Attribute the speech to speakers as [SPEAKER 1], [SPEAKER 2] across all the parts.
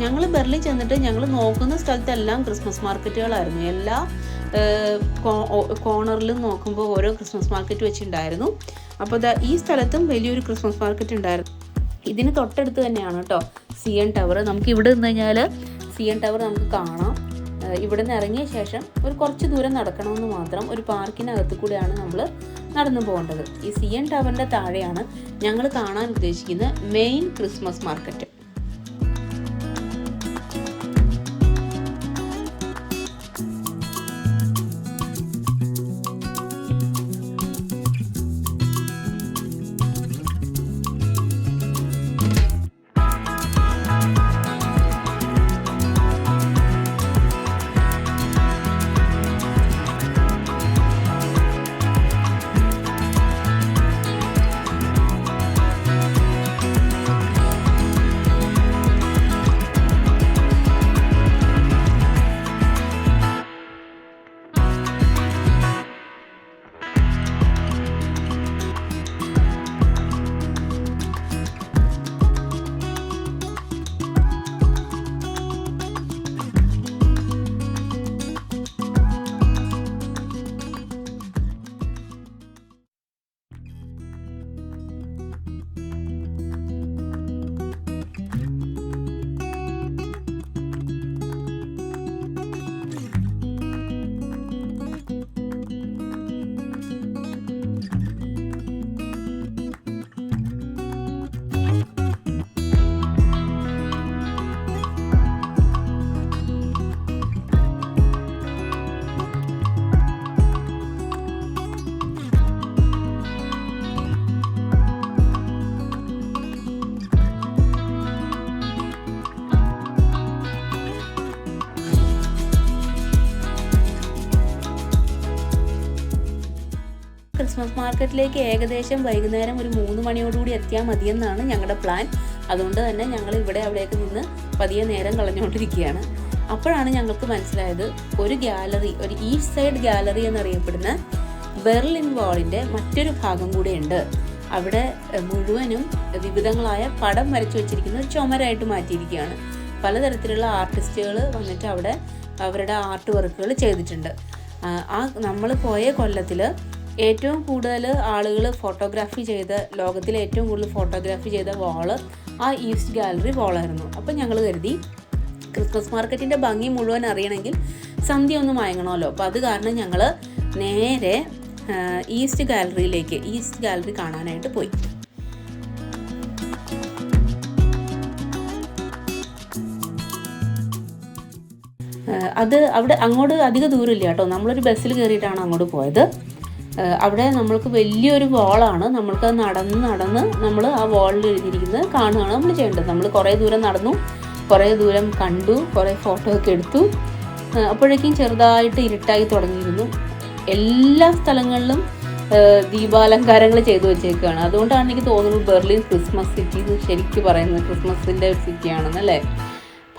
[SPEAKER 1] ഞങ്ങൾ ബെർലിൻ ചെന്നിട്ട് ഞങ്ങൾ നോക്കുന്ന സ്ഥലത്തെല്ലാം ക്രിസ്മസ് മാർക്കറ്റുകളായിരുന്നു എല്ലാ കോർണറിലും നോക്കുമ്പോൾ ഓരോ ക്രിസ്മസ് മാർക്കറ്റ് വെച്ചിട്ടുണ്ടായിരുന്നു അപ്പോൾ ഈ സ്ഥലത്തും വലിയൊരു ക്രിസ്മസ് മാർക്കറ്റ് ഉണ്ടായിരുന്നു ഇതിന് തൊട്ടടുത്ത് തന്നെയാണ് കേട്ടോ സി എൻ ടവർ നമുക്ക് ഇവിടെ നിന്ന് കഴിഞ്ഞാൽ സി എൻ ടവർ നമുക്ക് കാണാം. ഇവിടെ നിന്ന് ഇറങ്ങിയ ശേഷം ഒരു കുറച്ച് ദൂരം നടക്കണമെന്ന് മാത്രം ഒരു പാർക്കിനകത്ത് കൂടെയാണ് നമ്മൾ നടന്നു പോകേണ്ടത്. ഈ സി എൻ ടവറിന്റെ താഴെയാണ് ഞങ്ങൾ കാണാൻ ഉദ്ദേശിക്കുന്ന മെയിൻ ക്രിസ്മസ് മാർക്കറ്റ് ക്രിസ്മസ് മാർക്കറ്റിലേക്ക് ഏകദേശം വൈകുന്നേരം ഒരു മൂന്ന് മണിയോടുകൂടി എത്തിയാൽ മതിയെന്നാണ് ഞങ്ങളുടെ പ്ലാൻ അതുകൊണ്ട് തന്നെ ഞങ്ങൾ ഇവിടെ അവിടേക്ക് നിന്ന് പതിയെ നേരം കളഞ്ഞുകൊണ്ടിരിക്കുകയാണ്. അപ്പോഴാണ് ഞങ്ങൾക്ക് മനസ്സിലായത് ഒരു ഗാലറി ഒരു ഈസ്റ്റ് സൈഡ് ഗാലറി എന്നറിയപ്പെടുന്ന ബെർലിൻ വാളിന്റെ മറ്റൊരു ഭാഗം കൂടെയുണ്ട്. അവിടെ മുഴുവനും വിവിധങ്ങളായ പടം വരച്ചു വെച്ചിരിക്കുന്ന ഒരു ചുമരായിട്ട് മാറ്റിയിരിക്കുകയാണ്. പലതരത്തിലുള്ള ആർട്ടിസ്റ്റുകൾ വന്നിട്ട് അവിടെ അവരുടെ ആർട്ട് വർക്കുകൾ ചെയ്തിട്ടുണ്ട്. ആ നമ്മൾ പോയ കൊല്ലത്തിൽ ഏറ്റവും കൂടുതൽ ആളുകൾ ഫോട്ടോഗ്രാഫി ചെയ്ത ലോകത്തിലെ ഏറ്റവും കൂടുതൽ ഫോട്ടോഗ്രാഫി ചെയ്ത വാൾ ആ ഈസ്റ്റ് ഗാലറി വാളായിരുന്നു അപ്പം ഞങ്ങൾ കരുതി ക്രിസ്മസ് മാർക്കറ്റിന്റെ ഭംഗി മുഴുവൻ അറിയണമെങ്കിൽ സന്ധ്യ ഒന്ന് മയങ്ങണമല്ലോ. അപ്പോൾ അത് കാരണം ഞങ്ങൾ നേരെ ഈസ്റ്റ് ഗാലറിയിലേക്ക് ഈസ്റ്റ് ഗാലറി കാണാനായിട്ട് പോയി. അത് അവിടെ അങ്ങോട്ട് അധിക ദൂരമില്ല കേട്ടോ. നമ്മളൊരു ബസ്സിൽ കയറിയിട്ടാണ് അങ്ങോട്ട് പോയത്. അവിടെ നമ്മൾക്ക് വലിയൊരു വാളാണ് നമ്മൾക്ക് നടന്ന് നടന്ന് നമ്മൾ ആ വാളിൽ എഴുതിയിരിക്കുന്നത് കാണുകയാണ് നമ്മൾ ചെയ്യേണ്ടത്. നമ്മൾ കുറേ ദൂരം നടന്നു കുറേ ദൂരം കണ്ടു കുറേ ഫോട്ടോ ഒക്കെ എടുത്തു. അപ്പോഴേക്കും ചെറുതായിട്ട് ഇരുട്ടായി തുടങ്ങിയിരുന്നു. എല്ലാ സ്ഥലങ്ങളിലും ദീപാലങ്കാരങ്ങൾ ചെയ്തു വെച്ചേക്കുകയാണ് അതുകൊണ്ടാണ് എനിക്ക് തോന്നുന്നത് ബെർലിൻ ക്രിസ്മസ് സിറ്റി എന്ന് ശരിക്കും പറയുന്നത് ക്രിസ്മസിന്റെ ഒരു സിറ്റിയാണെന്നല്ലേ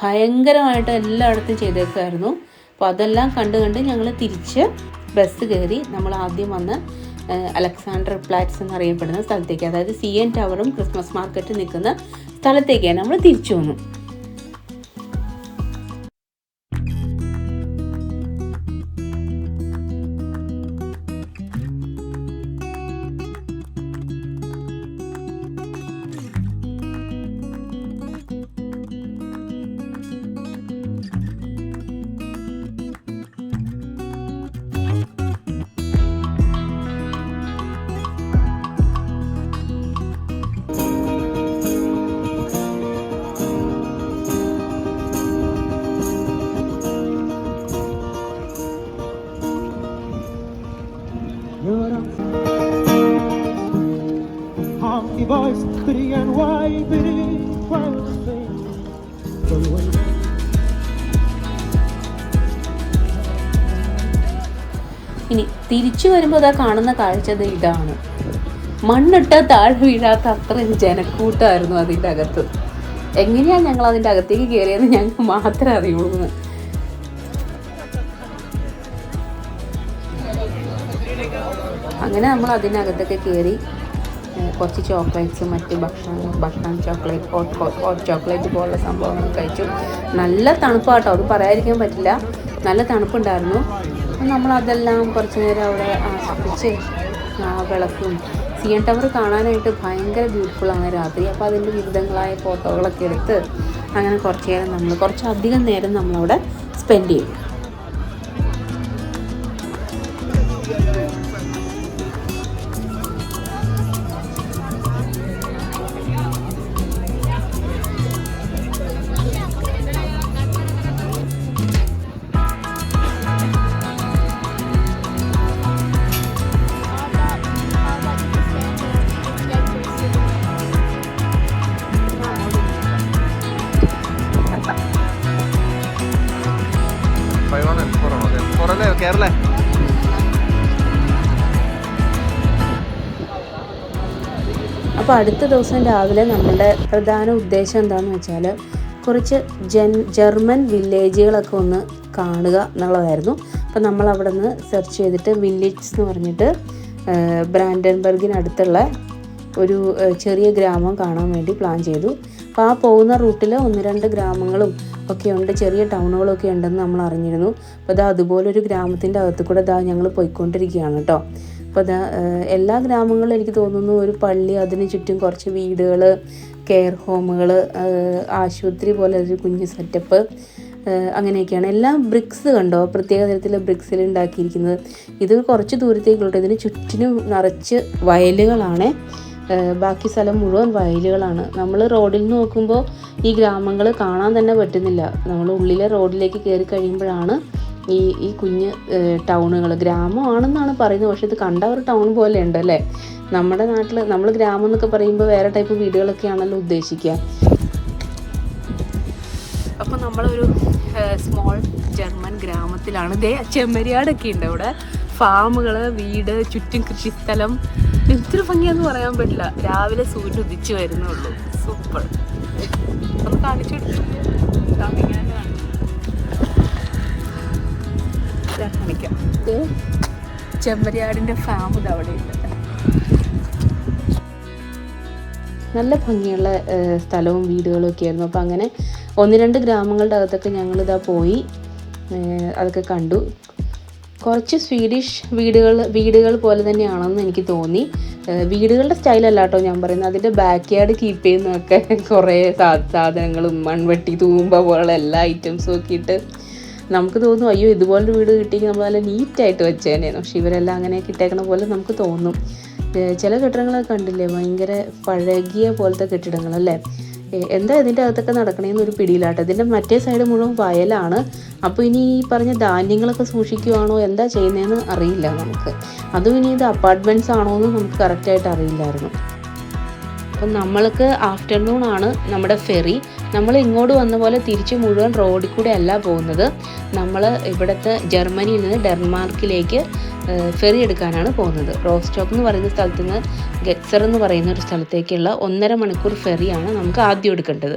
[SPEAKER 1] ഭയങ്കരമായിട്ട് എല്ലായിടത്തും ചെയ്തേക്കുമായിരുന്നു അപ്പോൾ അതെല്ലാം കണ്ട് കണ്ട് ഞങ്ങൾ തിരിച്ച് ബസ് കയറി നമ്മൾ ആദ്യം വന്ന് അലക്സാണ്ടർ പ്ലാറ്റ്സ് എന്നറിയപ്പെടുന്ന സ്ഥലത്തേക്ക് അതായത് സി എൻ ടവറും ക്രിസ്മസ് മാർക്കറ്റും നിൽക്കുന്ന സ്ഥലത്തേക്കാണ് നമ്മൾ തിരിച്ചു വന്നു തിരിച്ചു വരുമ്പോൾ അതാ കാണുന്ന കാഴ്ച ദേ ഇതാണ്. മണ്ണിട്ട താഴെ വീഴാത്ത അത്രയും ജനക്കൂട്ടമായിരുന്നു അതിന്റെ അകത്ത്. എങ്ങനെയാണ് ഞങ്ങൾ അതിന്റെ അകത്തേക്ക് കയറിയെന്ന് ഞങ്ങൾക്ക് മാത്രമേ അറിയുള്ളൂ. അങ്ങനെ നമ്മൾ അതിനകത്തൊക്കെ കയറി കുറച്ച് ചോക്ലേറ്റ്സ് മറ്റ് ഭക്ഷണം ഭക്ഷണം ചോക്ലേറ്റ് ഹോട്ട് ഹോട്ട് ചോക്ലേറ്റ് പോലുള്ള സംഭവങ്ങൾ കഴിച്ചു. നല്ല തണുപ്പാട്ടോ അത് പറയാതിരിക്കാൻ പറ്റില്ല. നല്ല തണുപ്പുണ്ടായിരുന്നു. നമ്മളതെല്ലാം കുറച്ച് നേരം അവിടെ ആസ്വദിച്ച് വിളക്കും. സി എൻ ടവർ കാണാനായിട്ട് ഭയങ്കര ബ്യൂട്ടിഫുള്ളാണ് രാത്രി. അപ്പോൾ അതിന്റെ വിവിധങ്ങളായ ഫോട്ടോകളൊക്കെ എടുത്ത് അങ്ങനെ കുറച്ച് നേരം നമ്മൾ കുറച്ചധികം നേരം നമ്മളവിടെ സ്പെൻഡ് ചെയ്യും.
[SPEAKER 2] കേരള
[SPEAKER 1] അപ്പോൾ അടുത്ത ദിവസം രാവിലെ നമ്മുടെ പ്രധാന ഉദ്ദേശം എന്താണെന്ന് വെച്ചാൽ കുറച്ച് ജൻ ജർമ്മൻ വില്ലേജുകളൊക്കെ ഒന്ന് കാണുക എന്നുള്ളതായിരുന്നു. അപ്പോൾ നമ്മൾ അവിടെ നിന്ന് സെർച്ച് ചെയ്തിട്ട് വില്ലേജ് എന്ന് പറഞ്ഞിട്ട് ബ്രാൻഡൻബർഗിനടുത്തുള്ള ഒരു ചെറിയ ഗ്രാമം കാണാൻ വേണ്ടി പ്ലാൻ ചെയ്തു. അപ്പോൾ ആ പോകുന്ന റൂട്ടിൽ ഒന്ന് രണ്ട് ഗ്രാമങ്ങളും ഒക്കെ ഉണ്ട് ചെറിയ ടൗണുകളൊക്കെ ഉണ്ടെന്ന് നമ്മൾ അറിഞ്ഞിരുന്നു. അപ്പോൾ അതാ അതുപോലൊരു ഗ്രാമത്തിന്റെ അകത്ത് കൂടെ ഇതാ ഞങ്ങൾ പോയിക്കൊണ്ടിരിക്കുകയാണ് കേട്ടോ. അപ്പോൾ അതാ എല്ലാ ഗ്രാമങ്ങളിലും എനിക്ക് തോന്നുന്നു ഒരു പള്ളി അതിന് ചുറ്റും കുറച്ച് വീടുകൾ കെയർ ഹോമുകൾ ആശുപത്രി പോലെ ഒരു കുഞ്ഞ് സെറ്റപ്പ് അങ്ങനെയൊക്കെയാണ്. എല്ലാം ബ്രിക്സ് കണ്ടോ? പ്രത്യേക തരത്തിലുള്ള ബ്രിക്സിൽ ഉണ്ടാക്കിയിരിക്കുന്നത്. ഇത് കുറച്ച് ദൂരത്തേക്കുള്ളൂ ഇതിന് ചുറ്റിനും നിറച്ച് വയലുകളാണ്. ബാക്കി സ്ഥലം മുഴുവൻ വയലുകളാണ്. നമ്മൾ റോഡിൽ നിന്ന് നോക്കുമ്പോൾ ഈ ഗ്രാമങ്ങൾ കാണാൻ തന്നെ പറ്റുന്നില്ല. നമ്മൾ ഉള്ളിലെ റോഡിലേക്ക് കയറി കഴിയുമ്പോഴാണ് ഈ ഈ കുഞ്ഞ് ടൗണുകൾ ഗ്രാമമാണെന്നാണ് പറയുന്നത്. പക്ഷെ ഇത് കണ്ട ഒരു ടൗൺ പോലെ ഉണ്ട് അല്ലേ? നമ്മുടെ നാട്ടിൽ നമ്മൾ ഗ്രാമം എന്നൊക്കെ പറയുമ്പോൾ വേറെ ടൈപ്പ് വീടുകളൊക്കെയാണല്ലോ ഉദ്ദേശിക്കുക. അപ്പോൾ നമ്മളൊരു സ്മോൾ ജർമ്മൻ ഗ്രാമത്തിലാണ്. ദേ ചെമ്മരിയാടൊക്കെ ഉണ്ട് അവിടെ. ഫാമുകൾ വീട് ചുറ്റും കൃഷിസ്ഥലം. ഇത്ര ഭംഗിയാന്ന് പറയാൻ പറ്റില്ല. രാവിലെ സൂര്യൻ ഉദിച്ചു വരുന്നുള്ളൂ. സൂപ്പർ. ഒന്ന് കാണിച്ചു കാണിക്കാം ദേ ചെമ്മരിയാടിന്റെ ഫാം ഇത് അവിടെ ഉണ്ട് നല്ല ഭംഗിയുള്ള സ്ഥലവും വീടുകളും ഒക്കെ ആയിരുന്നു. അപ്പോൾ അങ്ങനെ ഒന്ന് രണ്ട് ഗ്രാമങ്ങളുടെ അകത്തൊക്കെ ഞങ്ങളിതാ പോയി അതൊക്കെ കണ്ടു. കുറച്ച് സ്വീഡിഷ് വീടുകൾ വീടുകൾ പോലെ തന്നെയാണെന്ന് എനിക്ക് തോന്നി. വീടുകളുടെ സ്റ്റൈലല്ല കേട്ടോ ഞാൻ പറയുന്നത്. അതിന്റെ ബാക്ക് യാർഡ് കീപ്പ് ചെയ്യുന്നതൊക്കെ കുറേ സാധനങ്ങളും മൺവെട്ടി തൂമ്പ പോലുള്ള എല്ലാ ഐറ്റംസും ഒക്കെ ഇട്ട് നമുക്ക് തോന്നും അയ്യോ ഇതുപോലൊരു വീട് കിട്ടിയെങ്കിൽ നമ്മൾ നല്ല നീറ്റായിട്ട് വെച്ചേനെയാണ് പക്ഷെ ഇവരെല്ലാം അങ്ങനെ കിട്ടേക്കണ പോലെ നമുക്ക് തോന്നും. ചില കെട്ടിടങ്ങളൊക്കെ കണ്ടില്ലേ? ഭയങ്കര പഴകിയ പോലത്തെ കെട്ടിടങ്ങളല്ലേ? എന്താ ഇതിന്റെ അകത്തൊക്കെ നടക്കണേന്ന് ഒരു പിടിയിലാട്ടോ. ഇതിന്റെ മറ്റേ സൈഡ് മുഴുവൻ വയലാണ്. അപ്പോൾ ഇനി ഈ പറഞ്ഞ ധാന്യങ്ങളൊക്കെ സൂക്ഷിക്കുവാണോ? എന്താ ചെയ്യുന്നതെന്ന് അറിയില്ല നമുക്ക്. അതും ഇനി ഇത് അപ്പാർട്ട്മെന്റ്സ് ആണോ എന്ന് നമുക്ക് കറക്റ്റായിട്ട് അറിയില്ലായിരുന്നു. അപ്പം നമ്മൾക്ക് ആഫ്റ്റർനൂൺ ആണ് നമ്മുടെ ഫെറി നമ്മൾ ഇങ്ങോട്ട് വന്ന പോലെ തിരിച്ച് മുഴുവൻ റോഡിൽ കൂടെ അല്ല പോകുന്നത്. നമ്മൾ ഇവിടുത്തെ ജർമ്മനിയിൽ നിന്ന് ഡെൻമാർക്കിലേക്ക് ഫെറി എടുക്കാനാണ് പോകുന്നത്. റോസ്റ്റോക്ക് എന്ന് പറയുന്ന സ്ഥലത്ത് നിന്ന് ഗെറ്റ്സർ എന്ന് പറയുന്ന ഒരു സ്ഥലത്തേക്കുള്ള ഒന്നര മണിക്കൂർ ഫെറിയാണ് നമുക്ക് ആദ്യം എടുക്കേണ്ടത്.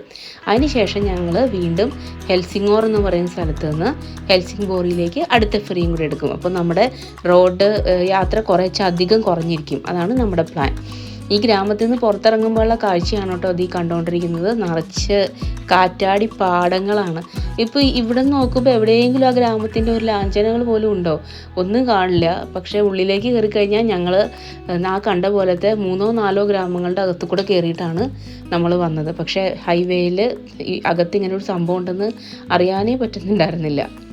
[SPEAKER 1] അതിനുശേഷം ഞങ്ങൾ വീണ്ടും ഹെൽസിങ്ങോർ എന്ന് പറയുന്ന സ്ഥലത്ത് നിന്ന് ഹെൽസിംഗ്ബോറിയിലേക്ക് അടുത്ത ഫെറിയും കൂടി എടുക്കും. അപ്പോൾ നമ്മുടെ റോഡ് യാത്ര കുറച്ചധികം കുറഞ്ഞിരിക്കും. അതാണ് നമ്മുടെ പ്ലാൻ ഈ ഗ്രാമത്തിൽ നിന്ന് പുറത്തിറങ്ങുമ്പോഴുള്ള കാഴ്ചയാണ് കേട്ടോ അത് ഈ കണ്ടുകൊണ്ടിരിക്കുന്നത് നിറച്ച് കാറ്റാടി പാടങ്ങളാണ്. ഇപ്പോൾ ഇവിടെ നിന്ന് നോക്കുമ്പോൾ എവിടെയെങ്കിലും ആ ഗ്രാമത്തിന്റെ ഒരു ലാഞ്ചനകൾ പോലും ഉണ്ടോ? ഒന്നും കാണില്ല. പക്ഷേ ഉള്ളിലേക്ക് കയറി കഴിഞ്ഞാൽ ഞങ്ങൾ ആ കണ്ട പോലത്തെ മൂന്നോ നാലോ ഗ്രാമങ്ങളുടെ അകത്ത് കൂടെ കയറിയിട്ടാണ് നമ്മൾ വന്നത്. പക്ഷേ ഹൈവേയിൽ ഈ അകത്ത് ഇങ്ങനെ ഒരു സംഭവം ഉണ്ടെന്ന് അറിയാനേ പറ്റുന്നുണ്ടായിരുന്നില്ല.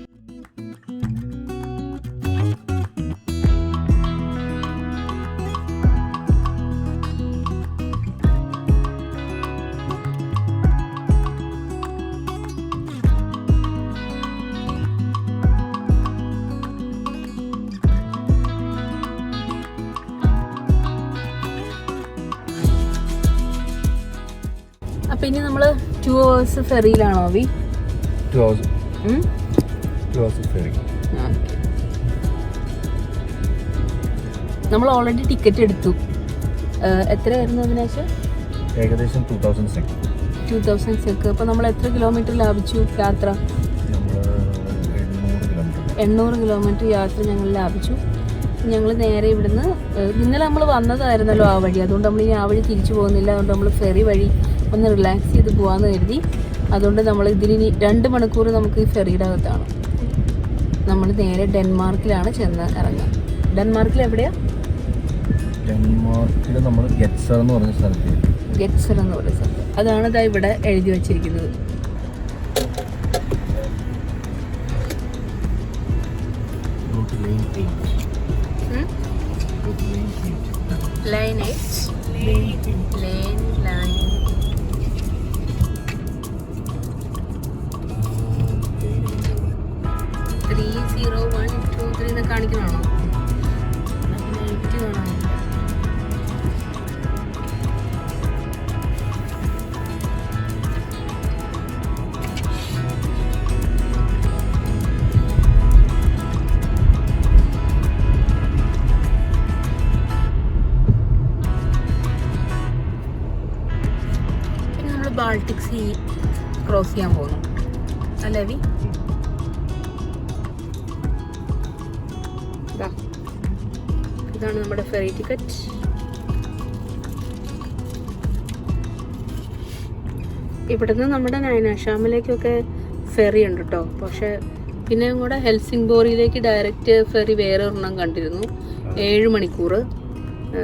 [SPEAKER 1] ഇനി നമ്മൾ two hours ഫെറിയിലാണോ we
[SPEAKER 2] two hours two hours ferry
[SPEAKER 1] നമ്മൾ ഓൾറെഡി ടിക്കറ്റ് എടുത്തു. എത്രയായിരുന്നു അതിനേശം
[SPEAKER 2] ഏകദേശം two thousand SEK
[SPEAKER 1] two thousand SEK അപ്പോൾ നമ്മൾ എത്ര കിലോമീറ്റർ ലാഭിച്ചു യാത്ര?
[SPEAKER 2] എണ്ണൂറ് കിലോമീറ്റർ
[SPEAKER 1] യാത്ര ഞങ്ങൾ ലാഭിച്ചു. ഞങ്ങൾ നേരെ ഇവിടുന്ന് ഇന്നലെ നമ്മൾ വന്നതായിരുന്നല്ലോ ആ വഴി. അതുകൊണ്ട് നമ്മൾ ഇനി ആ വഴി തിരിച്ചു പോകുന്നില്ല. അതുകൊണ്ട് നമ്മൾ ഫെറി വഴി ഒന്ന് റിലാക്സ് ചെയ്ത് പോകാമെന്ന് കരുതി. അതുകൊണ്ട് നമ്മൾ ഇതിലിനി രണ്ട് മണിക്കൂർ നമുക്ക് ഈ ഫെറിയുടെ അകത്താണ് നമ്മൾ നേരെ ഡെൻമാർക്കിലാണ് ചെന്ന് ഇറങ്ങുക. ഡെൻമാർക്കിൽ എവിടെയാണ്
[SPEAKER 2] ഡെൻമാർക്കിൽ നമ്മൾ ഗെറ്റ്സർ എന്ന് പറഞ്ഞ സ്ഥലത്ത്.
[SPEAKER 1] ഗെറ്റ്സർ എന്ന് പറഞ്ഞ സ്ഥലത്ത്. അതാണ് ഇതാ ഇവിടെ എഴുതി വച്ചിരിക്കുന്നത്. കാണിക്കണമാണോ ഇതാണ് നമ്മുടെ ഫെറി ടിക്കറ്റ് ഇവിടുന്ന് നമ്മുടെ നയനാഷാമിലേക്കൊക്കെ ഫെറി ഉണ്ട് കേട്ടോ പക്ഷെ പിന്നെ കൂടെ ഹെൽസിംഗ്ബോറിയിലേക്ക് ഡയറക്റ്റ് ഫെറി വേറെ ഒരെണ്ണം കണ്ടിരുന്നു. ഏഴ് മണിക്കൂർ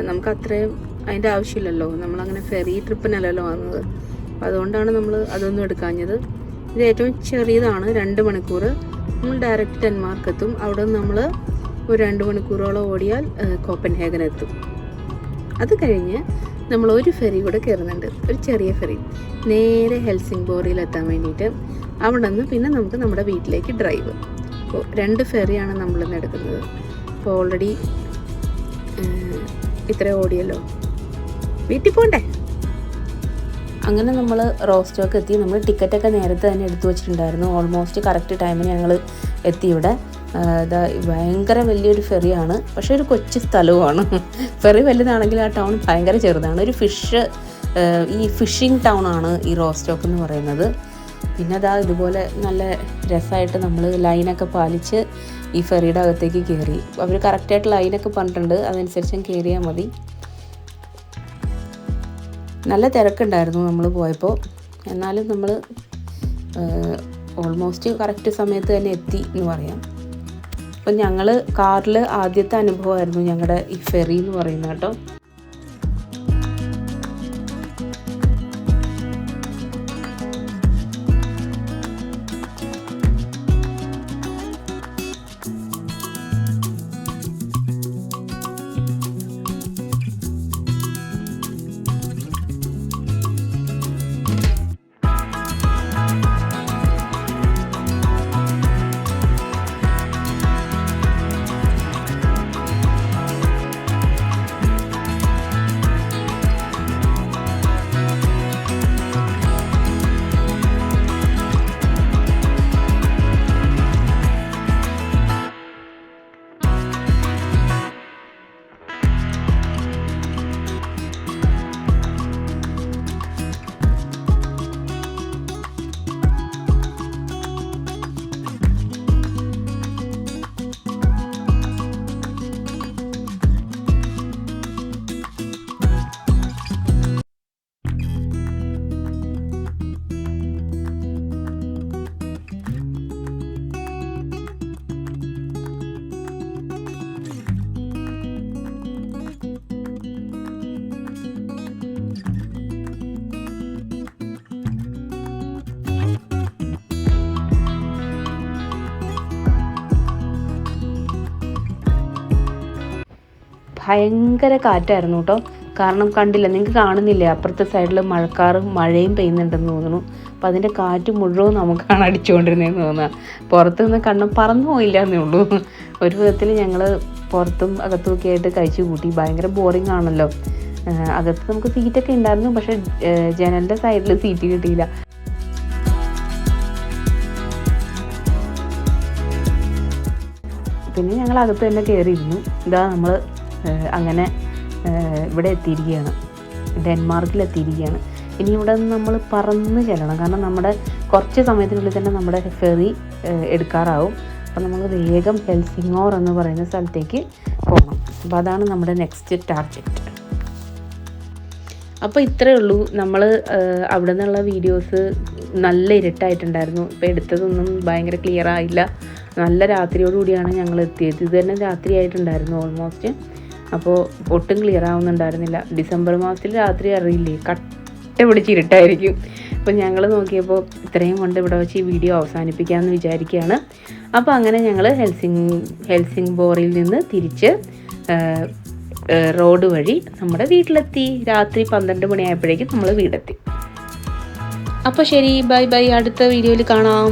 [SPEAKER 1] നമുക്ക് അത്രയും അതിന്റെ ആവശ്യമില്ലല്ലോ. നമ്മളങ്ങനെ ഫെറി ട്രിപ്പിനല്ലല്ലോ വന്നത്. അതുകൊണ്ടാണ് നമ്മൾ അതൊന്നും എടുക്കാഞ്ഞത്. ഇത് ഏറ്റവും ചെറിയതാണ് രണ്ട് മണിക്കൂർ നമ്മൾ ഡയറക്റ്റ് ഡെൻമാർക്ക് എത്തും. അവിടെ നമ്മൾ ഒരു രണ്ട് മണിക്കൂറോളം ഓടിയാൽ കോപ്പൻഹേഗൻ എത്തും. അത് കഴിഞ്ഞ് നമ്മൾ ഒരു ഫെറി കൂടെ കയറുന്നുണ്ട്. ഒരു ചെറിയ ഫെറി. നേരെ ഹെൽസിംഗ് എത്താൻ വേണ്ടിയിട്ട് അവിടെ നിന്ന് പിന്നെ നമുക്ക് നമ്മുടെ വീട്ടിലേക്ക് ഡ്രൈവ്. അപ്പോൾ രണ്ട് ഫെറിയാണ് നമ്മളിന്ന് എടുക്കുന്നത്. അപ്പോൾ ഓൾറെഡി ഇത്ര ഓടിയല്ലോ. വീട്ടിൽ പോണ്ടേ? അങ്ങനെ നമ്മൾ റോസ്റ്റോക്ക് എത്തി. നമ്മൾ ടിക്കറ്റൊക്കെ നേരത്തെ തന്നെ എടുത്തു വെച്ചിട്ടുണ്ടായിരുന്നു. ഓൾമോസ്റ്റ് കറക്റ്റ് ടൈമിന് ഞങ്ങൾ എത്തി ഇവിടെ. ഇതാ ഭയങ്കര വലിയൊരു ഫെറിയാണ്. പക്ഷേ ഒരു കൊച്ചു സ്ഥലവുമാണ്. ഫെറി വലുതാണെങ്കിൽ ആ ടൗൺ ഭയങ്കര ചെറുതാണ്. ഒരു ഫിഷ് ഈ ഫിഷിംഗ് ടൗൺ ആണ് ഈ റോസ്റ്റോക്ക് എന്ന് പറയുന്നത്. പിന്നെ അതാ ഇതുപോലെ നല്ല രസമായിട്ട് നമ്മൾ ലൈനൊക്കെ പാലിച്ച് ഈ ഫെറിയുടെ അകത്തേക്ക് കയറി അവർ കറക്റ്റായിട്ട് ലൈനൊക്കെ പറഞ്ഞിട്ടുണ്ട്. അതനുസരിച്ച് കയറിയാൽ മതി. നല്ല തിരക്കുണ്ടായിരുന്നു നമ്മൾ പോയപ്പോൾ എന്നാലും നമ്മൾ ഓൾമോസ്റ്റ് കറക്റ്റ് സമയത്ത് തന്നെ എത്തി എന്ന് പറയാം. അപ്പം ഞങ്ങൾ കാറിൽ ആദ്യത്തെ അനുഭവമായിരുന്നു ഞങ്ങളുടെ ഈ ഫെറി എന്ന് പറയുന്നത് കേട്ടോ. ഭയങ്കര കാറ്റായിരുന്നു കേട്ടോ. കാരണം കണ്ടില്ല നിങ്ങൾക്ക് കാണുന്നില്ലേ? അപ്പുറത്തെ സൈഡിൽ മഴക്കാറും മഴയും പെയ്യുന്നുണ്ടെന്ന് തോന്നുന്നു. അപ്പം അതിന്റെ കാറ്റ് മുഴുവൻ നമുക്കാണ് അടിച്ചുകൊണ്ടിരുന്നതെന്ന് തോന്നുക പുറത്ത് നിന്ന് കണ്ണം പറന്നു പോയില്ല എന്നേ ഉള്ളൂ. ഒരു വിധത്തിൽ ഞങ്ങൾ പുറത്തും അകത്തും ഒക്കെ ആയിട്ട് കഴിച്ചു കൂട്ടി. ഭയങ്കര ബോറിംഗ് ആണല്ലോ. അകത്ത് നമുക്ക് സീറ്റൊക്കെ ഉണ്ടായിരുന്നു പക്ഷേ ജനലിന്റെ സൈഡിൽ സീറ്റ് കിട്ടിയില്ല. പിന്നെ ഞങ്ങൾ അകത്ത് തന്നെ കയറിയിരുന്നു ഇതാ നമ്മൾ അങ്ങനെ ഇവിടെ എത്തിയിരിക്കുകയാണ്. ഡെൻമാർക്കിൽ എത്തിയിരിക്കുകയാണ് ഇനി ഇവിടെ നിന്ന് നമ്മൾ പറന്ന് ചെല്ലണം. കാരണം നമ്മുടെ കുറച്ച് സമയത്തിനുള്ളിൽ തന്നെ നമ്മുടെ ഫെറി എടുക്കാറാവും. അപ്പം നമ്മൾ വേഗം ഹെൽസിങ്ങോർ എന്ന് പറയുന്ന സ്ഥലത്തേക്ക് പോകണം. അപ്പോൾ അതാണ് നമ്മുടെ നെക്സ്റ്റ് ടാർഗറ്റ്. അപ്പോൾ ഇത്രയേ ഉള്ളൂ. നമ്മൾ അവിടെ നിന്നുള്ള വീഡിയോസ് നല്ല ഇരുട്ടായിട്ടുണ്ടായിരുന്നു. ഇപ്പോൾ എടുത്തതൊന്നും ഭയങ്കര ക്ലിയർ ആയില്ല. നല്ല രാത്രിയോടുകൂടിയാണ് ഞങ്ങൾ എത്തിയത്. ഇത് തന്നെ രാത്രി ആയിട്ടുണ്ടായിരുന്നു ഓൾമോസ്റ്റ് അപ്പോൾ ഒട്ടും ക്ലിയർ ആവുന്നുണ്ടായിരുന്നില്ല. ഡിസംബർ മാസത്തിൽ രാത്രി അറിയില്ലേ? കട്ട പിടിച്ച് ഇരുട്ടായിരിക്കും. അപ്പോൾ ഞങ്ങൾ നോക്കിയപ്പോൾ ഇത്രയും കൊണ്ട് ഇവിടെ വെച്ച് ഈ വീഡിയോ അവസാനിപ്പിക്കാമെന്ന് വിചാരിക്കുകയാണ് അപ്പോൾ അങ്ങനെ ഞങ്ങൾ ഹെൽസിങ് ഹെൽസിങ് ബോറിൽ നിന്ന് തിരിച്ച് റോഡ് വഴി നമ്മുടെ വീട്ടിലെത്തി. രാത്രി പന്ത്രണ്ട് മണിയായപ്പോഴേക്കും നമ്മൾ വീടെത്തി. അപ്പോൾ ശരി ബൈ ബൈ. അടുത്ത വീഡിയോയിൽ കാണാം.